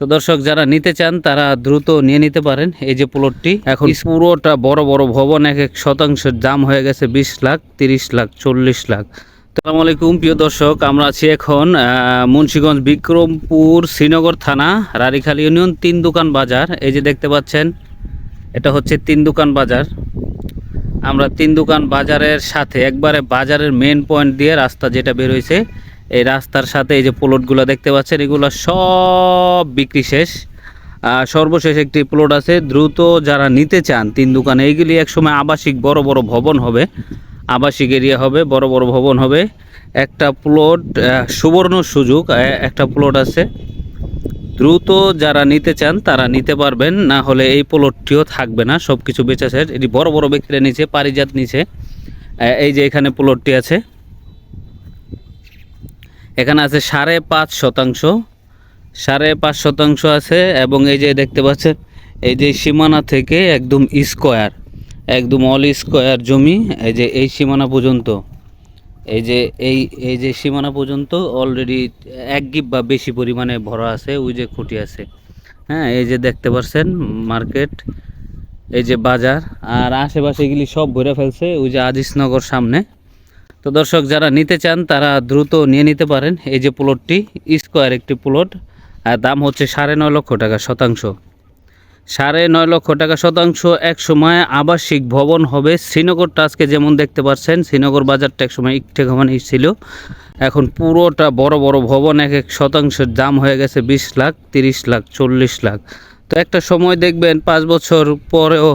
তো দর্শক যারা নিতে চান তারা দ্রুত নিয়ে নিতে পারেন। এই যে প্লটটি এখন পুরোটা বড় বড় ভবন এক এক শতাংশের দাম হয়ে গেছে বিশ লাখ তিরিশ লাখ চল্লিশ লাখ। আসসালামু আলাইকুম প্রিয় দর্শক আমরা আছি এখন আহ, মুন্সিগঞ্জ বিক্রমপুর শ্রীনগর থানা রারিখাল ইউনিয়ন তিন দোকান বাজার। এই যে দেখতে পাচ্ছেন এটা হচ্ছে তিন দোকান বাজার। আমরা তিন দোকান বাজারের সাথে একবারে বাজারের মেন পয়েন্ট দিয়ে রাস্তা যেটা বের হয়েছে এই রাস্তার সাথে এই যে প্লটগুলো দেখতে পাচ্ছেন, এগুলো সব বিক্রি শেষ। সর্বশেষ একটি প্লট আছে, দ্রুত যারা নিতে চান, তিন দোকানে, এইগুলি একসময় আবাসিক, বড় বড় ভবন হবে। আবাসিক এরিয়া হবে, বড় বড় ভবন হবে। একটা প্লট সুবর্ণ সুযোগ একটা প্লট আছে। দ্রুত যারা নিতে চান, তারা নিতে পারবেন, না হলে এই প্লটটিও থাকবে না সব কিছু বেচা শেষ। এটি বড় বড় ব্যক্তিরা নিচে পারিজাত নিচে এই যে এখানে প্লটটি আছে। এখানে আছে সাড়ে পাঁচ শতাংশ, সাড়ে পাঁচ শতাংশ আছে এবং এই যে দেখতে পাচ্ছেন, এই যে সীমানা থেকে একদম স্কোয়ার, একদম অল স্কোয়ার জমি, এই যে এই সীমানা পর্যন্ত, এই যে এই এই যে সীমানা পর্যন্ত অলরেডি এক গিব বা বেশি পরিমাণে ভরা আছে, ওই যে খুঁটি আছে। হ্যাঁ এই যে দেখতে পাচ্ছেন, মার্কেট, এই যে বাজার, আর আশেপাশে এগুলি সব ভরে ফেলছে, ওই যে আজিজনগর সামনে। তো দর্শক, যারা নিতে চান, তারা দ্রুত নিয়ে নিতে পারেন। এই যে প্লটটি, স্কোয়ার একটি প্লট, আর দাম হচ্ছে সাড়ে নয় লক্ষ টাকা শতাংশ। সাড়ে নয় লক্ষ টাকা শতাংশ এক সময় আবাসিক ভবন হবে। শ্রীনগরটা আজকে যেমন দেখতে পাচ্ছেন, শ্রীনগর বাজারটা এক সময় একটু খামানি ছিল। এখন পুরোটা বড় বড় ভবন এক এক শতাংশের দাম হয়ে গেছে বিশ লাখ, তিরিশ লাখ, চল্লিশ লাখ। তো একটা সময় দেখবেন, পাঁচ বছর পরেও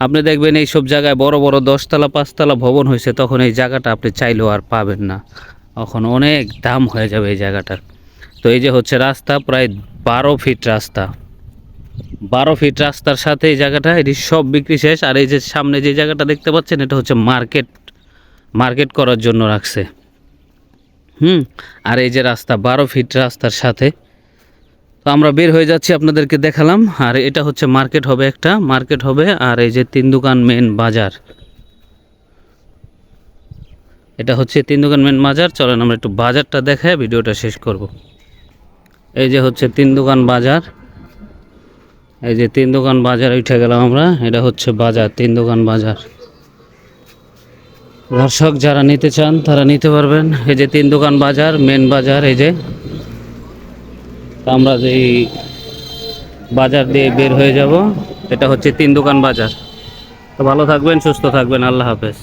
আপনি দেখবেন এই সব জায়গায় বড় বড় দশতলা, পাঁচতলা ভবন হয়েছে, তখন এই জায়গাটা আপনি চাইলেও আর পাবেন না। তখন অনেক দাম হয়ে যাবে এই জায়গাটার। তো এই যে হচ্ছে রাস্তা, প্রায় বারো ফিট রাস্তা। বারো ফিট রাস্তার সাথে এই জায়গাটা, এটি সব বিক্রি শেষ। আর এই যে সামনে যে জায়গাটা দেখতে পাচ্ছেন, এটা হচ্ছে মার্কেট মার্কেট করার জন্য রাখছে। হুম, আর এই যে রাস্তা, বারো ফিট রাস্তার সাথে তো আমরা বের হয়ে যাচ্ছি, আপনাদেরকে দেখালাম। আর এটা হচ্ছে মার্কেট হবে একটা। মার্কেট হবে, আর এই যে তিন দোকান মেন বাজার। এটা হচ্ছে তিন দোকান মেন বাজার। চলেন আমরা একটু বাজারটা দেখায় ভিডিওটা শেষ করব। এই যে হচ্ছে তিন দোকান বাজার। এই যে তিন দোকান বাজার, উঠে গেলাম আমরা। এটা হচ্ছে বাজার, তিন দোকান বাজার। দর্শক, যারা নিতে চান, তারা নিতে পারবেন। এই যে তিন দোকান বাজার মেন বাজার, এই যে তো আমরা যেই বাজার দিয়ে বের হয়ে যাব, এটা হচ্ছে তিন দোকান বাজার। তো ভালো থাকবেন, সুস্থ থাকবেন, আল্লাহ হাফেজ।